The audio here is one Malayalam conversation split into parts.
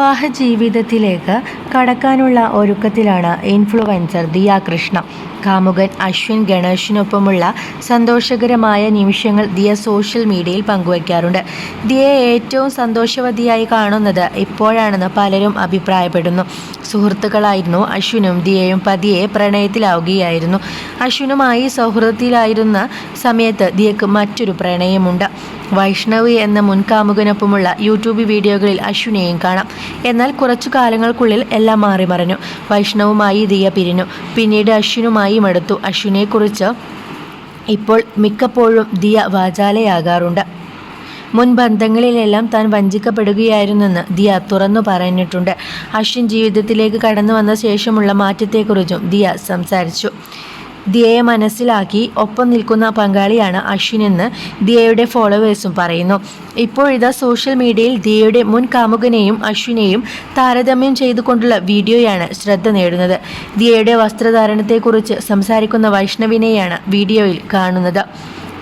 വിവാഹ ജീവിതത്തിലേക്ക് കടക്കാനുള്ള ഒരുക്കത്തിലാണ് ഇൻഫ്ലുവൻസർ ദിയ കൃഷ്ണ. കാമുകൻ അശ്വിൻ ഗണേഷിനൊപ്പമുള്ള സന്തോഷകരമായ നിമിഷങ്ങൾ ദിയ സോഷ്യൽ മീഡിയയിൽ പങ്കുവയ്ക്കാറുണ്ട്. ദിയയെ ഏറ്റവും സന്തോഷവതിയായി കാണുന്നത് ഇപ്പോഴാണെന്ന് പലരും അഭിപ്രായപ്പെടുന്നു. സുഹൃത്തുക്കളായിരുന്നു അശ്വിനും ദിയയും പതിയെ പ്രണയത്തിലാവുകയായിരുന്നു. അശ്വിനുമായി സൗഹൃദത്തിലായിരുന്ന സമയത്ത് ദിയക്ക് മറ്റൊരു പ്രണയമുണ്ട്. വൈഷ്ണവി എന്ന മുൻകാമുകനൊപ്പമുള്ള യൂട്യൂബ് വീഡിയോകളിൽ അശ്വിനെയും കാണാം. എന്നാൽ കുറച്ചു കാലങ്ങൾക്കുള്ളിൽ എല്ലാം മാറിമറിഞ്ഞു വൈഷ്ണവുമായി ദിയ പിരിഞ്ഞു. പിന്നീട് അശ്വിനുമായും അടുത്തു. അശ്വിനെക്കുറിച്ച് ഇപ്പോൾ മിക്കപ്പോഴും ദിയ വാചാലയാകാറുണ്ട്. മുൻ ബന്ധങ്ങളിലെല്ലാം താൻ വഞ്ചിക്കപ്പെടുകയായിരുന്നെന്ന് ദിയ തുറന്നു പറഞ്ഞിട്ടുണ്ട്. അശ്വിൻ ജീവിതത്തിലേക്ക് കടന്നു വന്ന ശേഷമുള്ള മാറ്റത്തെക്കുറിച്ചും ദിയ സംസാരിച്ചു. ദിയയെ മനസ്സിലാക്കി ഒപ്പം നിൽക്കുന്ന പങ്കാളിയാണ് അശ്വിൻ എന്ന് ദിയയുടെ ഫോളോവേഴ്സും പറയുന്നു. ഇപ്പോഴിതാ സോഷ്യൽ മീഡിയയിൽ ദിയയുടെ മുൻ കാമുകനെയും അശ്വിനെയും താരതമ്യം ചെയ്തുകൊണ്ടുള്ള വീഡിയോയാണ് ശ്രദ്ധ നേടുന്നത്. ദിയയുടെ വസ്ത്രധാരണത്തെക്കുറിച്ച് സംസാരിക്കുന്ന വൈഷ്ണവിനെയാണ് വീഡിയോയിൽ കാണുന്നത്.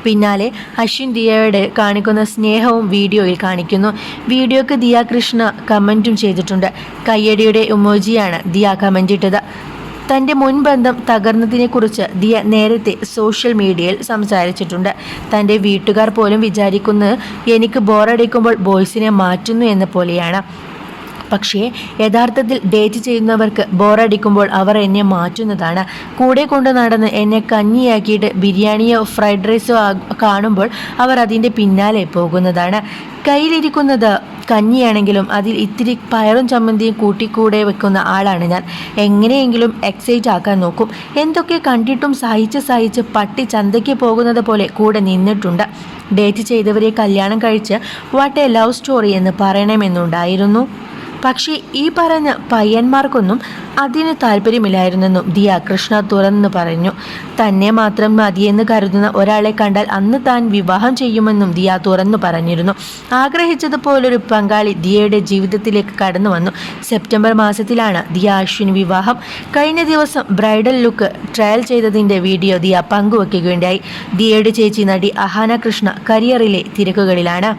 പിന്നാലെ അശ്വിൻ ദിയയുടെ കാണിക്കുന്ന സ്നേഹവും വീഡിയോയിൽ കാണിക്കുന്നു. വീഡിയോക്ക് ദിയ കൃഷ്ണ കമന്റും ചെയ്തിട്ടുണ്ട്. കയ്യടിയുടെ ഇമോജിയാണ് ദിയ കമന്റിട്ടത് തന്റെ മുൻബന്ധം തകർന്നതിനെക്കുറിച്ച് ദിയ നേരത്തെ സോഷ്യൽ മീഡിയയിൽ സംസാരിച്ചിട്ടുണ്ട്. തന്റെ വീട്ടുകാർ പോലും വിചാരിക്കുന്നത് എനിക്ക് ബോറടിക്കുമ്പോൾ ബോയ്സിനെ മാറ്റുന്നു എന്ന പോലെയാണ്. പക്ഷേ യഥാർത്ഥത്തിൽ ഡേറ്റ് ചെയ്യുന്നവർക്ക് ബോറടിക്കുമ്പോൾ അവർ എന്നെ മാറ്റുന്നതാണ്. കൂടെ കൊണ്ട് നടന്ന് എന്നെ കഞ്ഞിയാക്കിയിട്ട് ബിരിയാണിയോ ഫ്രൈഡ് റൈസോ കാണുമ്പോൾ അവർ അതിന്റെ പിന്നാലെ പോകുന്നതാണ്. കയ്യിലിരിക്കുന്നത് കഞ്ഞിയാണെങ്കിലും അതിൽ ഇത്തിരി പയറും ചമ്മന്തിയും കൂട്ടിക്കൂടെ വെക്കുന്ന ആളാണ് ഞാൻ. എങ്ങനെയെങ്കിലും എക്സൈറ്റ് ആക്കാൻ നോക്കും. എന്തൊക്കെ കണ്ടിട്ടും സഹിച്ച് സഹിച്ച് പട്ടി ചന്തയ്ക്ക് പോകുന്നത് പോലെ കൂടെ നിന്നിട്ടുണ്ട്. ഡേറ്റ് ചെയ്തവരെ കല്യാണം കഴിച്ച് വാട്ട് എ ലവ് സ്റ്റോറി എന്ന് പറയണമെന്നുണ്ടായിരുന്നു. പക്ഷേ ഈ പറഞ്ഞ പയ്യന്മാർക്കൊന്നും അതിന് താല്പര്യമില്ലായിരുന്നെന്നും ദിയ കൃഷ്ണ തുറന്നു പറഞ്ഞു. തന്നെ മാത്രം മതിയെന്ന് കരുതുന്ന ഒരാളെ കണ്ടാൽ അന്ന് താൻ വിവാഹം ചെയ്യുമെന്നും ദിയ തുറന്നു പറഞ്ഞിരുന്നു. ആഗ്രഹിച്ചതുപോലൊരു പങ്കാളി ദിയയുടെ ജീവിതത്തിലേക്ക് കടന്നു വന്നു. സെപ്റ്റംബർ മാസത്തിലാണ് ദിയ അശ്വിൻ വിവാഹം. കഴിഞ്ഞ ദിവസം ബ്രൈഡൽ ലുക്ക് ട്രയൽ ചെയ്തതിന്റെ വീഡിയോ ദിയ പങ്കുവയ്ക്കുകയുണ്ടായി ദിയയുടെ ചേച്ചി നടി അഹാന കൃഷ്ണ കരിയറിലെ തിരക്കുകളിലാണ്.